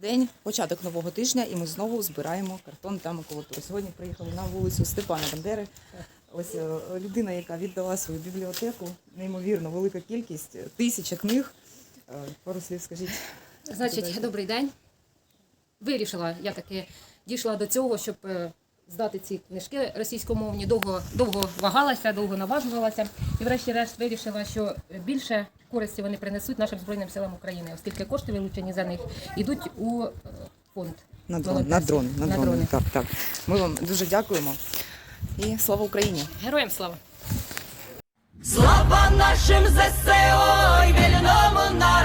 День, початок нового тижня, і ми знову збираємо картон та макулатуру. Сьогодні приїхали на вулицю Степана Бандери. Ось е, людина, яка віддала свою бібліотеку, неймовірно велика кількість, тисяча книг. Е, Пару слів скажіть. Значить, добрий день. Вирішила, я таки дійшла до цього, щоб е, здати ці книжки російськомовні. Довго, довго вагалася, довго наважувалася. І врешті-решт вирішила, що більше користі вони принесуть нашим Збройним силам України, оскільки кошти, вилучені за них, йдуть у е, фонд. На дрон, на дрон, на, На дрон. дрони. Так, так. Ми вам дуже дякуємо. І слава Україні! Героям слава! Слава нашим ЗСО й вільному народу,